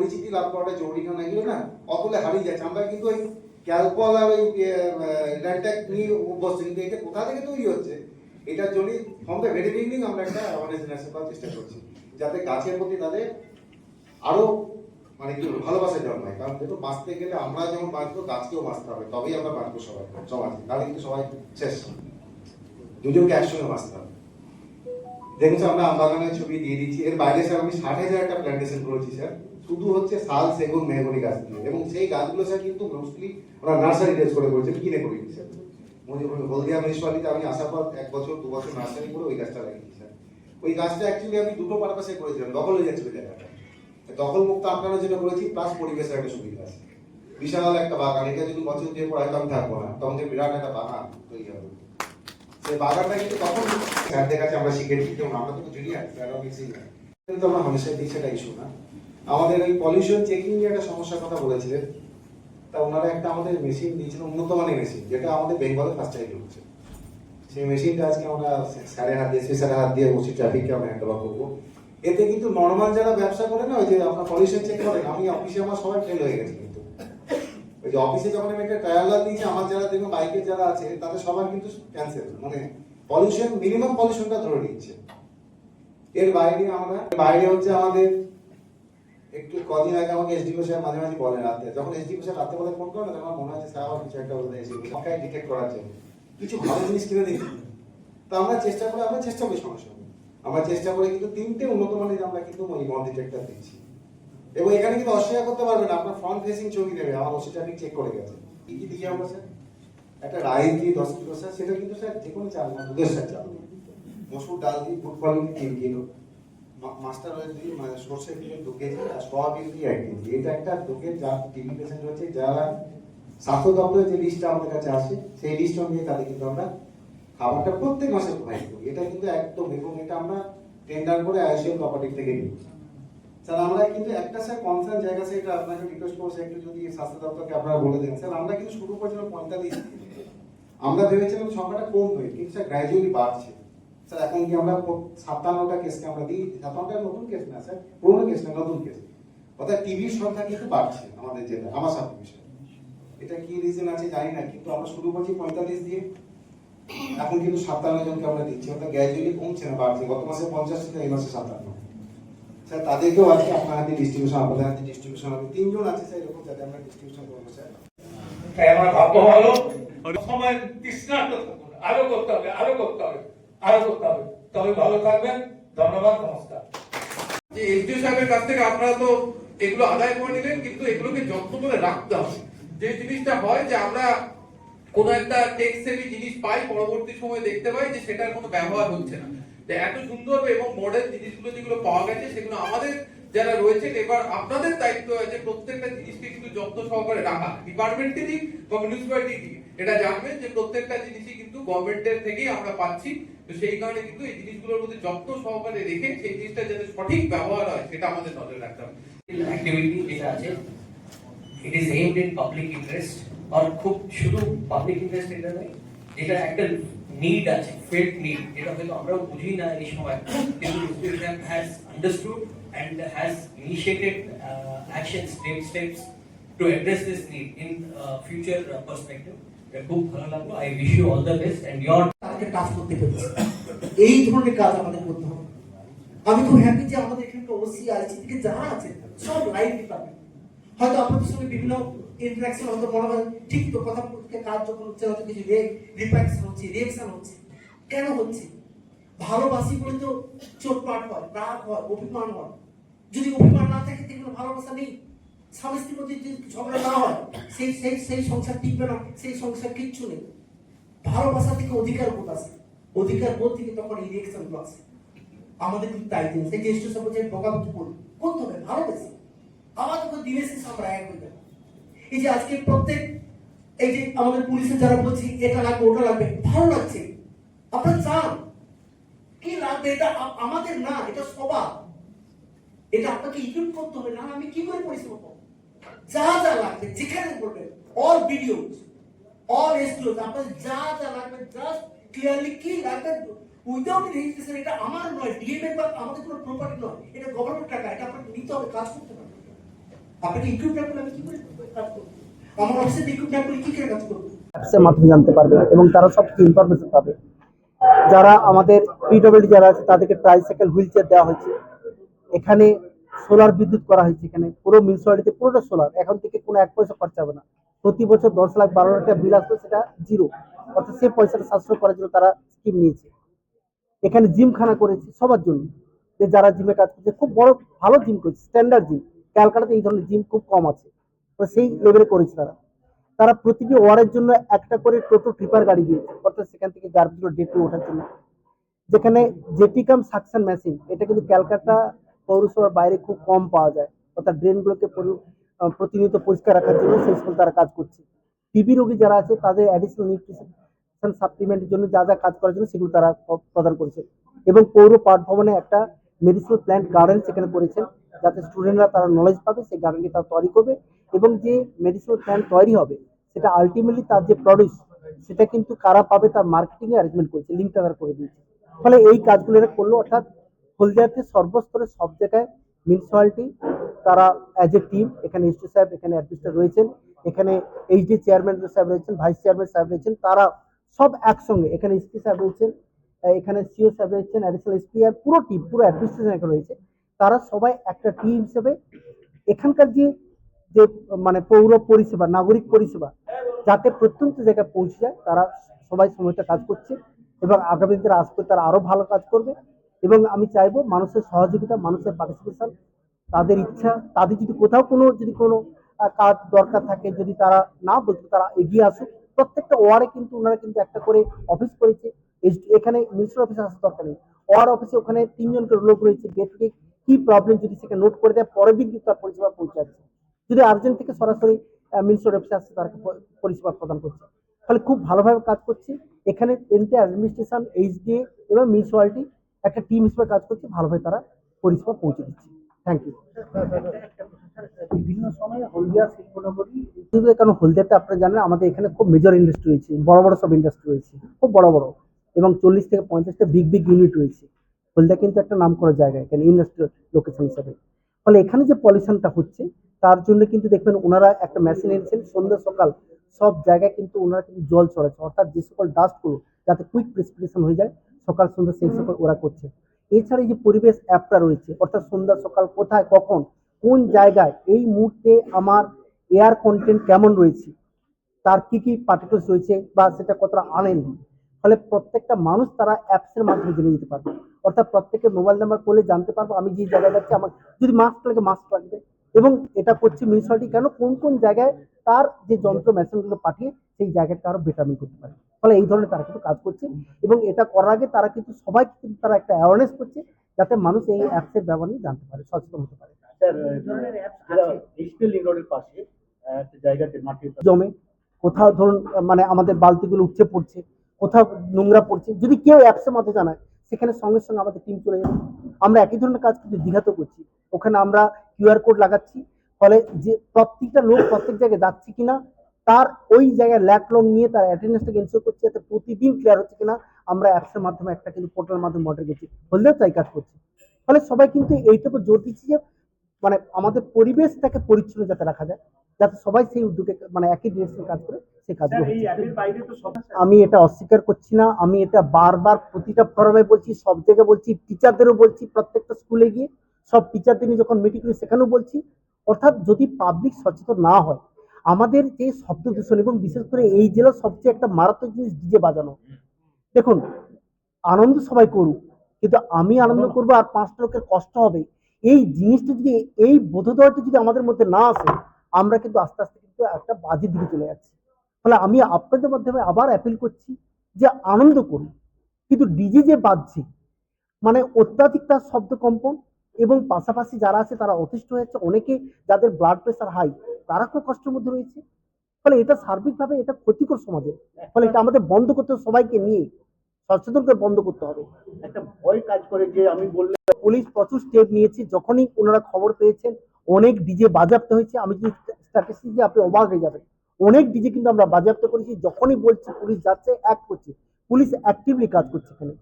পরিচিতি লাভ করাটা জরুরি কারণ এগুলো না অতলে হারিয়ে যাচ্ছে। আমরা কিন্তু ওই ক্যালপল আর ওই ল্যান্ডট্যাক নিয়ে অভ্যস্ত, কিন্তু এটা কোথা থেকে তৈরি হচ্ছে? এটার জন্যই ফ্রম দ্য ভেরি বিগিনিং আমরা একটা অ্যাওয়ারনেস করার চেষ্টা করছি, যাতে গাছের প্রতি তাদের আরও মানে কি ভালোবাসা জন্মায়। কারণ দেখো, বাঁচতে গেলে আমরা যেমন বাঁচবো, গাছকেও বাঁচতে হবে। তবেই আমরা বাঁচবো সবাই সমাজে তাহলে কিন্তু সবাই শেষ। দুজনকে একসঙ্গে বাঁচতে হবে। দেখুন আমরা আম বাগানের ছবি দিয়ে দিচ্ছি। এর বাইরে স্যার আমি ষাট হাজার একটা প্ল্যান্টেশন করেছি, স্যার। শুধু হচ্ছে শাল সেগুন, মেহগনি গাছ দিয়ে। এবং সেই গাছগুলো স্যার কিন্তু মোস্টলি আমরা নার্সারি টেস্ট করে করেছি, কিনে করিনি স্যার হলদিয়া মিউনিসিপালিটিতে আমি আসার পর এক বছর, দু বছর নার্সারি করে ওই গাছটা লাগিয়েছি স্যার। ওই গাছটা অ্যাকচুয়ালি আমি দুটো পারপাসে করেছিলাম, দখল হয়ে যাচ্ছিল জায়গাটা। দখল মুক্ত আপনারা যেটা করেছি প্লাস পরিবেশের একটা সুবিধা আছে। বিশাল একটা বাগান, এটা যদি বছর দিয়ে পড়ায় আমি থাকব না, তখন যে বিরাট একটা বাগান তৈরি হবে। সেই বাগানটা কিন্তু তখন স্যারদের কাছে আমরা শিখেছি যেমন আমরা তো জুনিয়র স্যার অনেক সিনিয়র কিন্তু আমরা হামেশাই সেটা ইস্যু না। আমাদের এই পলিউশন চেকিং নিয়ে একটা সমস্যার কথা বলেছিলেন। তা ওনারা একটা আমাদের মেশিন দিয়েছিলেন উন্নত মানের মেশিন যেটা আমাদের বেঙ্গলে ফার্স্ট টাইম হচ্ছে। সেই মেশিনটা আজকে আমরা স্যারের হাত দিয়ে স্যারের হাত দিয়ে বসি ট্রাফিককে আমরা হ্যান্ডেল করব। এতে কিন্তু নর্মাল যারা ব্যবসা করে না, ওই যে আপনার পলিউশন চেক করেন, আমি অফিসে আমার সবাই ফেল হয়ে গেছে কিন্তু। ওই যে অফিসে যখন আমি একটা ট্রায়াল দিয়েছি, আমার যারা দেখব বাইকের যারা আছে, তাদের সবার কিন্তু ক্যান্সেল মানে পলিউশন মিনিমাম পলিউশনটা ধরে নিচ্ছে। এর বাইরে আমরা, বাইরে হচ্ছে আমাদের একটু কদিন আগে আমাকে এসডিও সাহেব মাঝে মাঝে বলে রাতে। যখন এসডিও সাহেব রাতে বলে ফোন করে না তখন মনে হচ্ছে স্যার আমার কিছু একটা বলে এসে সবটাই ডিটেক্ট করার জন্য। কিছু ভালো জিনিস কিনে দেখি। তো আমরা চেষ্টা করে, আমরা চেষ্টা করি সমস্যা। আমরা চেষ্টা করি কিন্তু তিনটে উন্নত মানের আমরা কিন্তু ওই মল ডিটেক্টর দিচ্ছি। এবং এখানে কিন্তু অস্বীকার করতে পারবেন না, আপনার ফ্রন্ট ফেসিং ছবি দেবে, আমার ওসি ট্রাফিক চেক করে গেছে। কি কি দিকে আমরা স্যার? একটা রাইস দিয়ে দশ কিলো, স্যার, সেটা কিন্তু স্যার যে কোনো চাল না, দুধের স্যার চাল মসুর ডাল দিয়ে ফুটবল দিয়ে তিন কিলো মাস্টার মানে সর্ষে দিয়ে দু কেজি আর সয়াবিন দিয়ে এক এটা একটা লোকের যার টিবি পেশেন্ট হচ্ছে যারা স্বাস্থ্য দপ্তরের যে লিস্টটা আমাদের কাছে আসে, সেই লিস্ট অনুযায়ী তাদের কিন্তু আমরা খাবারটা প্রত্যেক মাসে প্রোভাইড করি। এটা কিন্তু একদম, এবং এটা আমরা টেন্ডার করে আইসিএল কোঅপারেটিভ থেকে নিই। স্যার, আমরা কিন্তু একটা স্যার কনসার্ন জায়গা স্যার, এটা আপনাকে রিকোয়েস্ট করব একটু যদি স্বাস্থ্য দপ্তরকে আপনারা বলে দেন। স্যার, আমরা কিন্তু শুরু করেছিলাম পঁয়তাল্লিশ আমরা ভেবেছিলাম সংখ্যাটা কমবে, কিন্তু স্যার গ্র্যাজুয়ালি বাড়ছে। স্যার, এখন কি আমরা সাতান্নটা কেসকে আমরা দিই। সাতান্নটা নতুন কেস না, স্যার, পুরোনো কেস না, নতুন কেস অর্থাৎ টিভির সংখ্যা কিন্তু বাড়ছে আমাদের জেলা আমার সাব বিষয় এটা কি রিজন আছে জানি না, কিন্তু আমরা শুরু করছি পঁয়তাল্লিশ দিয়ে। এখন কিন্তু সাতান্ন জনকে আমরা দিচ্ছি, অর্থাৎ গ্র্যাজুয়ালি কমছে না, বাড়ছে। গত মাসে পঞ্চাশ থেকে এই মাসে সাতান্ন স্যার, তাদেরকেও আজকে আপনার হাতে ডিস্ট্রিবিউশন আপনাদের হাতে ডিস্ট্রিবিউশন হবে। তিনজন আছে, স্যার, এরকম যাতে আমরা ডিস্ট্রিবিউশন করব, স্যার। তাই আমার ভাগ্য ভালো। সময় তৃষ্ণার্ত আরও করতে হবে, আরও করতে হবে। আরও করতে হবে। তবে ভালো থাকবেন। ধন্যবাদ, নমস্কার। যে এসডিও সাহেবের কাছ থেকে আপনারা তো এগুলো আদায় করে নিলেন, কিন্তু এগুলোকে যত্ন করে রাখতে হবে। যে জিনিসটা হয় যে আমরা কোন একটা জিনিস পাই, পরবর্তী সময় দেখতে পাই যে সেটার কোনো ব্যবহার হচ্ছে না। এত সুন্দর এবং মডেল জিনিসগুলো যেগুলো পাওয়া গেছে, সেগুলো আমাদের যারা রয়েছেন, এবার আপনাদের দায়িত্ব আছে প্রত্যেকটা জিনিসকে কিন্তু যত্ন সহকারে রাখা। ডিপার্টমেন্টে দিক বা মিউনিসিপালিটি দিক। এটা জানবেন যে প্রত্যেকটা জিনিসই কিন্তু গভর্নমেন্টের থেকেই আমরা পাচ্ছি। তো সেই কারণে কিন্তু এই জিনিসগুলোর প্রতি যত্ন সহকারে রেখে সেই জিনিসটা যাতে সঠিক ব্যবহার হয়, সেটা আমাদের নজরে রাখতে হবে। অ্যাক্টিভিটি যেটা আছে it is aimed in public interest আর খুব শুধু পাবলিক ইন্টারেস্ট এটা নয়, যেটা একটা নিড আছে ফেল্ট নিড যেটা হয়তো আমরাও বুঝি না এই সময়। কিন্তু institution has understood and has initiated action step steps to address this need in future perspective খুব ভালো লাগল I wish you all the best তাদেরকে কাজ করতে এই ধরনের কাজ আমাদের করতে হবে। আমি খুব হ্যাপি যে আমাদের এখানকার ওসি আইসি থেকে যারা আছে, সব ডিপার্টমেন্ট হয়তো আপনাদের সঙ্গে বিভিন্ন ইন্টারাকশন হয়তো মনে ঠিক তো, কথা বলতে কাজ যখন হচ্ছে, হয়তো কিছু রিপ্যাকশন হচ্ছে হচ্ছে। কেন হচ্ছে? ভালোবাসি বলে তো চোটপাট হয়, রাগ হয়, অভিমান হয়। যদি অভিমান না থাকে, তাহলে ভালোবাসা নেই। স্বামী স্ত্রীর মধ্যে যদি ঝগড়া না হয়, সেই সেই সেই সংসার টিকবে না, সেই সংসার কিচ্ছু নেই। ভালোবাসা থেকে অধিকার বোধ আসে অধিকার বোধ থেকে তখন ইলেকশনগুলো আসে আমাদের কিন্তু দিন সেই জ্যেষ্ঠ সমাজে বকাবকি করি করতে হবে ভালোবেসে। আবার তখন দিনের শেষে আমরা এক হয়ে যাব। এই যে আজকে প্রত্যেক এই যে আমাদের পুলিশের যারা বলছি, এটা লাগবে, ওটা লাগবে, ভালো লাগছে। আপনারা চান। কি লাগবে? এটা আমাদের না, এটা সবার। এটা আপনাকে ইকুইপ করতে হবে না আমি কি করে পরিষেবা পাবো? যা যা লাগবে, যেখানে বলবেন অল ভিডিওস অল এসডিওস আপনাদের যা যা লাগবে জাস্ট ক্লিয়ারলি কি লাগবে উইদাউট রেজিস্ট্রেশন এটা আমার নয় ডিএমএ বা আমাদের কোনো প্রপার্টি নয়, এটা গভর্নমেন্ট টাকা, এটা আপনাকে নিতে হবে, কাজ করতে হবে। আপনাকে ইকুইপ না করলে আমি কি করে কাজ করব? মাধ্যমে জানতে পারবে এবং তারা সব ইনফরমেশন পাবে। যারা আমাদের পিডব্লিউডি যারা আছে, তাদেরকে ট্রাইসাইকেল হুইল চেয়ার দেওয়া হয়েছে। এখানে সোলার বিদ্যুৎ করা হয়েছে এখানে। পুরো মিউনিসিপালিটিতে পুরোটা সোলার এখন থেকে কোনো এক পয়সা খরচা হবে না। প্রতি বছর দশ লাখ বারো লাখ বিল আসবে, সেটা জিরো অর্থাৎ সে পয়সাটা সাশ্রয় করার জন্য তারা স্কিম নিয়েছে। এখানে জিমখানা করেছে সবার জন্য। যে যারা জিমে কাজ করছে, খুব বড়, ভালো জিম করছে স্ট্যান্ডার্ড জিম ক্যালকাটাতে এই ধরনের জিম খুব কম আছে। তো সেই লেভেলে করেছে তারা। তারা প্রতিটি ওয়ার্ডের জন্য একটা করে টোটো ট্রিপার গাড়ি দিয়েছে। অর্থাৎ সেখান থেকে গার্বেজগুলো ডেটে ওঠার জন্য। যেখানে জেটিকাম সাকশন মেশিন এটা কিন্তু ক্যালকাটা পৌরসভার বাইরে খুব কম পাওয়া যায়। অর্থাৎ ড্রেনগুলোকে পরি- প্রতিনিয়ত পরিষ্কার রাখার জন্য সেই সকল তারা কাজ করছে। টিবি রোগী যারা আছে, তাদের অ্যাডিশনাল নিউট্রিশন সাপ্লিমেন্টের জন্য যা যা কাজ করার জন্য সেগুলো তারা প্রদান করেছে। এবং পৌর পাঠ ভবনে একটা মেডিসিনাল প্ল্যান্ট গার্ডেন সেখানে করেছেন, যাতে স্টুডেন্টরা তারা নলেজ পাবে, সেই গার্ডেনটি তারা তৈরি করবে এবং যে মেডিসিনাল প্ল্যান্ট তৈরি হবে, সেটা আলটিমেটলি তার যে প্রডিউস সেটা কিন্তু কারা পাবে তার মার্কেটিং অ্যারেঞ্জমেন্ট করেছে লিঙ্কটা তারা করে দিয়েছে। ফলে এই কাজগুলো এরা করল, অর্থাৎ হলদিয়াতে সর্বস্তরে সব জায়গায় মিউনিসিপালিটি তারা অ্যাজ এ টিম এখানে এসটি সাহেব, এখানে অ্যাডমিনিস্ট্রেটর রয়েছেন, এখানে এইচডি চেয়ারম্যান সাহেব রয়েছেন ভাইস চেয়ারম্যান সাহেব রয়েছেন, তারা সব একসঙ্গে, এখানে এসপি সাহেব রয়েছেন এখানে সিও সাহেব রয়েছেন অ্যাডিশনাল এসপি আর পুরো টিম পুরো অ্যাডমিনিস্ট্রেশন এখানে রয়েছে, তারা সবাই একটা টিম হিসেবে এখানকার যে যে মানে পৌর পরিষেবা, নাগরিক পরিষেবা, যাতে প্রত্যন্ত জায়গায় পৌঁছে যায়, তারা সবাই সময়টা কাজ করছে এবং আগামী দিনে আসবে তারা আরও ভালো কাজ করবে। এবং আমি চাইব মানুষের সহযোগিতা, মানুষের পার্টিসিপেশন তাদের ইচ্ছা, তাদের যদি কোথাও কোনো, যদি কোনো কাজ দরকার থাকে, যদি তারা না বলতে তারা এগিয়ে আসুক, প্রত্যেকটা ওয়ার্ডে কিন্তু ওনারা কিন্তু একটা করে অফিস করেছে। এখানে মিনিস্টার অফিসে আসার দরকার নেই। ওয়ার্ড অফিসে ওখানে তিনজন করে লোক রয়েছে টু কি প্রবলেম যদি সেখানে নোট করে দেয়, পরের দিন কিন্তু তার পরিষেবা পৌঁছে যাচ্ছে যদি আর্জেন্ট থেকে সরাসরি মিনিস্টার অফিসে আসছে, তারা পরিষেবা প্রদান করছে। ফলে খুব ভালোভাবে কাজ করছে। এখানে তিনটে অ্যাডমিনিস্ট্রেশন এইচডিএ এবং মিউনিসিপালিটি একটা টিম হিসেবে কাজ করছে ভালোভাবে তারা পরিষেবা পৌঁছে দিচ্ছে। থ্যাংক ইউ বিভিন্ন সময়ে হলদিয়া শিল্পনগরী কারণ হলদিয়াতে আপনারা জানেন আমাদের এখানে খুব মেজর ইন্ডাস্ট্রি রয়েছে বড় বড় সব ইন্ডাস্ট্রি রয়েছে খুব বড় বড়। এবং চল্লিশ থেকে পঞ্চাশটা বিগ বিগ ইউনিট রয়েছে। হলদিয়া কিন্তু একটা নাম করা জায়গা এখানে ইন্ডাস্ট্রিয়াল লোকেশন হিসাবে। ফলে এখানে যে পলিউশনটা হচ্ছে তার জন্য কিন্তু দেখবেন ওনারা একটা মেশিন এনেছেন সন্ধ্যা সকাল সব জায়গায় কিন্তু ওনারা কিন্তু জল ছড়াচ্ছে। অর্থাৎ যে সকল ডাস্টগুলো যাতে কুইক প্রেসপিরেশন হয়ে যায় সকাল, সন্ধ্যা, সেই সকল ওরা করছে। এছাড়া এই যে পরিবেশ অ্যাপটা রয়েছে, অর্থাৎ সন্ধ্যা, সকাল কোথায়, কখন, কোন জায়গায়, এই মুহূর্তে আমার এয়ার কন্টেন্ট কেমন রয়েছে, তার কি কি পার্টিকেলস রয়েছে বা সেটা কতটা আনহেলদি ফলে প্রত্যেকটা মানুষ তারা অ্যাপসের মাধ্যমে জেনে যেতে পারবে। অর্থাৎ প্রত্যেকের মোবাইল নাম্বার করলে জানতে পারব আমি যে জায়গায় যাচ্ছি, আমার যদি মাস্ক লাগে মাস্ক লাগবে। এবং এটা করছে মিউনিসিপালিটি কেন? কোন কোন জায়গায় তার যে যন্ত্র মেশিনগুলো পাঠিয়ে সেই জায়গাটা আরও বেটারমেন্ট করতে পারে। ফলে এই ধরনের তারা কিন্তু কাজ করছে এবং এটা করার আগে তারা কিন্তু সবাই কিন্তু তারা একটা অ্যাওয়ারনেস করছে যাতে মানুষ এই অ্যাপসের ব্যবহার নিয়ে জানতে পারে সচেতন হতে পারে। জমে কোথাও ধরুন মানে আমাদের বালতিগুলো উঠছে পড়ছে কোথাও নোংরা পড়ছে। যদি কেউ অ্যাপসের মধ্যে জানায় সেখানে সঙ্গে সঙ্গে আমাদের টিম চলে যাবে। আমরা একই ধরনের কাজ কিন্তু দীঘাতেও করছি। ওখানে আমরা কিউআর কোড লাগাচ্ছি। ফলে যে প্রত্যেকটা লোক প্রত্যেক জায়গায় যাচ্ছে কিনা, তার ওই জায়গায় ল্যাক লং নিয়ে তার অ্যাটেন্ডেন্সটাকে ইনশোর করছে যাতে প্রতিদিন ক্লিয়ার হচ্ছে কিনা, আমরা অ্যাপসের মাধ্যমে একটা কিন্তু পোর্টালের মাধ্যমে মডেল গেছি হলদেও তাই কাজ করছি। ফলে সবাই কিন্তু এইটুকু জোর দিচ্ছি যে মানে আমাদের পরিবেশটাকে পরিচ্ছন্ন যাতে রাখা যায়। যাতে সবাই সেই উদ্যোগে মানে একই ডিরেকশন কাজ করে সেই কাজগুলো আমি এটা অস্বীকার করছি না আমি এটা বারবার প্রতিটা ফরমে বলছি সব জায়গায় বলছি টিচারদেরও বলছি প্রত্যেকটা স্কুলে গিয়ে সব টিচারদের নিয়ে যখন মিটিং করি সেখানেও বলছি অর্থাৎ যদি পাবলিক সচেতন না হয় আমাদের যে শব্দ দূষণ এবং বিশেষ করে এই জেলার সবচেয়ে একটা মারাত্মক জিনিস ডিজে বাজানো। দেখুন আনন্দ সবাই করুক কিন্তু আমি আনন্দ করব আর পাঁচটা লোকের কষ্ট হবে। এই জিনিসটা যদি এই বোধোদয়টা যদি আমাদের মধ্যে না আসে আমরা কিন্তু আস্তে আস্তে কিন্তু একটা বাজে দিকে চলে যাচ্ছি। ফলে আমি আপনাদের মাধ্যমে আবার অ্যাপিল করছি যে আনন্দ করুন কিন্তু ডিজে যে বাজছে মানে অত্যাধিক তার শব্দ কম্পন এবং পাশাপাশি যারা আছে তারা অতিষ্ঠ হয়েছে অনেকে যাদের ব্লাড প্রেশার হাই তারা খুব কষ্টের মধ্যে রয়েছে। ফলে এটা সার্বিকভাবে এটা ক্ষতিকর সমাজে ফলে এটা আমাদের বন্ধ করতে সবাইকে নিয়ে। সচেতন করে বন্ধ করতে হবে। একটা ভয় কাজ করে যে আমি বললে পুলিশ প্রচুর স্টেপ নিয়েছে। যখনই ওনারা খবর পেয়েছেন অনেক ডিজে বাজেয়াপ্ত হয়েছে। আমি যদি স্ট্যাটিস্টিক দিয়ে আপনি অবাক হয়ে যাবেন। অনেক ডিজে কিন্তু আমরা বাজেয়াপ্ত করেছি যখনই বলছি পুলিশ যাচ্ছে অ্যাক্ট করছে। পুলিশ অ্যাক্টিভলি কাজ করছে এখানে।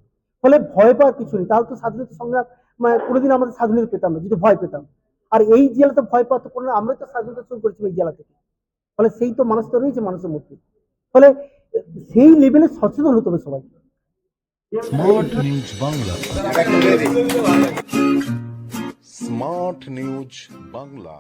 ফলে ভয় পাওয়ার কিছু নেই। তাহলে তো স্বাধীনতা সংগ্রাম মানে কোনোদিন আমাদের স্বাধীনতা পেতাম না যদি ভয় পেতাম। আর এই জেলাতে ভয় পাওয়া তো কোনো না, আমরাই তো স্বাধীনতা শুরু করেছি এই জেলা থেকে। ফলে সেই তো মানুষ তো রয়েছে মানুষের মধ্যে। ফলে সেই লেভেলে সচেতন হতে হবে সবাই। Smart news Bangla